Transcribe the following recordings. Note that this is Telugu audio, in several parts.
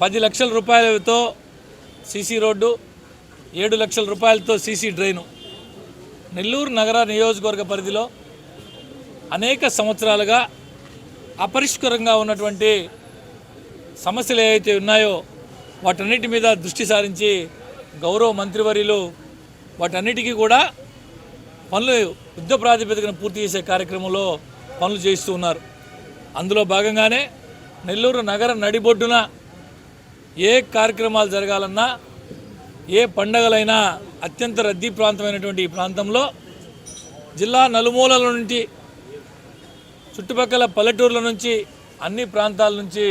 పది లక్షల రూపాయలతో సీసీ రోడ్డు ఏడు లక్షల రూపాయలతో సీసీ డ్రైను. నెల్లూరు నగర నియోజకవర్గ పరిధిలో అనేక సంవత్సరాలుగా అపరిష్కరంగా ఉన్నటువంటి సమస్యలు ఏవైతే ఉన్నాయో వాటన్నిటి మీద దృష్టి సారించి గౌరవ మంత్రివర్యులు వాటన్నిటికీ కూడా పనులు యుద్ధ ప్రాతిపదికన పూర్తి చేసే కార్యక్రమంలో పనులు చేస్తూ ఉన్నారు. అందులో భాగంగానే నెల్లూరు నగర నడిబొడ్డున ఏ కార్యక్రమాలు జరగాలన్నా ఏ పండగలైనా అత్యంత రద్దీ ప్రాంతమైనటువంటి ఈ ప్రాంతంలో జిల్లా నలుమూలల నుండి చుట్టుపక్కల పల్లెటూర్ల నుంచి అన్ని ప్రాంతాల నుంచి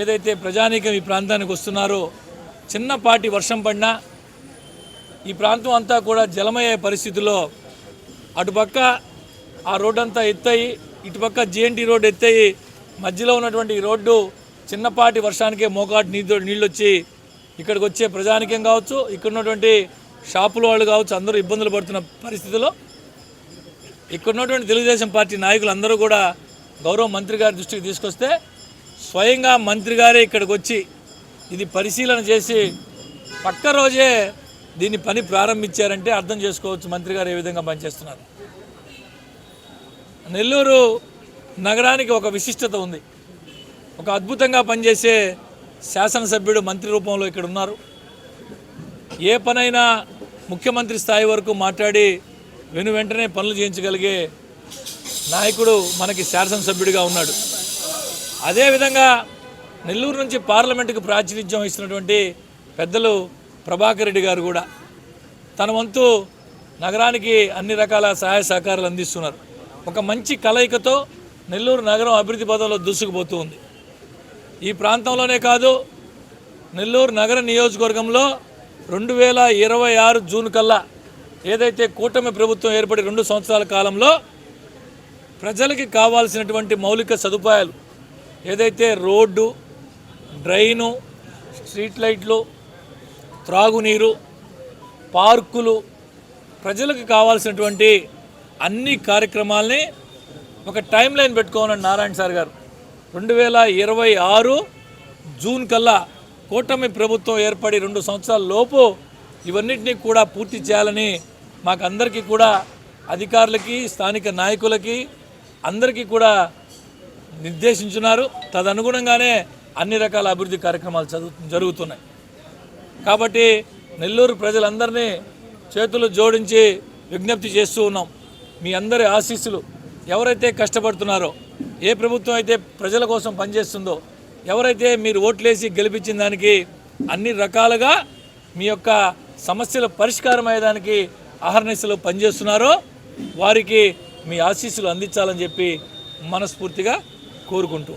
ఏదైతే ప్రజానీకం ఈ ప్రాంతానికి వస్తున్నారో చిన్నపాటి వర్షం పడినా ఈ ప్రాంతం అంతా కూడా జలమయ్యే పరిస్థితుల్లో అటుపక్క ఆ రోడ్డు అంతా ఎత్తయి ఇటుపక్క జేఎన్టీ రోడ్డు ఎత్తయి మధ్యలో ఉన్నటువంటి ఈ రోడ్డు చిన్నపాటి వర్షానికే మోకాటి నీళ్ళు నీళ్ళు వచ్చి ఇక్కడికి వచ్చే ప్రజానికం కావచ్చు ఇక్కడ ఉన్నటువంటి షాపుల వాళ్ళు కావచ్చు అందరూ ఇబ్బందులు పడుతున్న పరిస్థితిలో ఇక్కడ ఉన్నటువంటి తెలుగుదేశం పార్టీ నాయకులు అందరూ కూడా గౌరవ మంత్రి గారి దృష్టికి తీసుకొస్తే స్వయంగా మంత్రి గారే ఇక్కడికి వచ్చి ఇది పరిశీలన చేసి పక్క రోజే దీన్ని పని ప్రారంభించారంటే అర్థం చేసుకోవచ్చు మంత్రి గారు ఏ విధంగా పనిచేస్తున్నారు. నెల్లూరు నగరానికి ఒక విశిష్టత ఉంది. ఒక అద్భుతంగా పనిచేసే శాసనసభ్యుడు మంత్రి రూపంలో ఇక్కడ ఉన్నారు. ఏ పనైనా ముఖ్యమంత్రి స్థాయి వరకు మాట్లాడి వెను వెంటనే పనులు చేయించగలిగే నాయకుడు మనకి శాసనసభ్యుడిగా ఉన్నాడు. అదేవిధంగా నెల్లూరు నుంచి పార్లమెంటుకు ప్రాతినిధ్యం వహిస్తున్నటువంటి పెద్దలు ప్రభాకర్ రెడ్డి గారు కూడా తన వంతు నగరానికి అన్ని రకాల సహాయ సహకారాలు అందిస్తున్నారు. ఒక మంచి కలయికతో నెల్లూరు నగరం అభివృద్ధి పదంలో దూసుకుపోతూ ఉంది. ఈ ప్రాంతంలోనే కాదు నెల్లూరు నగర నియోజకవర్గంలో రెండు వేల ఇరవై ఆరు జూన్ కల్లా ఏదైతే కూటమి ప్రభుత్వం ఏర్పడి రెండు సంవత్సరాల కాలంలో ప్రజలకి కావాల్సినటువంటి మౌలిక సదుపాయాలు ఏదైతే రోడ్డు డ్రైను స్ట్రీట్ లైట్లు త్రాగునీరు పార్కులు ప్రజలకు కావాల్సినటువంటి అన్ని కార్యక్రమాల్ని ఒక టైం లైన్ పెట్టుకోమన్నాడు నారాయణ సార్ గారు రెండు వేల ఇరవై ఆరు జూన్ కల్లా కూటమి ప్రభుత్వం ఏర్పడి రెండు సంవత్సరాల లోపు ఇవన్నిటినీ కూడా పూర్తి చేయాలని మాకు అందరికీ కూడా అధికారులకి స్థానిక నాయకులకి అందరికీ కూడా నిర్దేశించున్నారు. తదనుగుణంగానే అన్ని రకాల అభివృద్ధి కార్యక్రమాలు చదువు జరుగుతున్నాయి. కాబట్టి నెల్లూరు ప్రజలందరినీ చేతులు జోడించి విజ్ఞప్తి చేస్తూ ఉన్నాం. మీ అందరి ఆశీస్సులు ఎవరైతే కష్టపడుతున్నారో ఏ ప్రభుత్వం అయితే ప్రజల కోసం పనిచేస్తుందో ఎవరైతే మీరు ఓట్లేసి గెలిపించిన దానికి అన్ని రకాలుగా మీ యొక్క సమస్యల పరిష్కారం అయ్యేదానికి అహర్నిశలు పనిచేస్తున్నారో వారికి మీ ఆశీస్సులు అందించాలని చెప్పి మనస్ఫూర్తిగా కోరుకుంటూ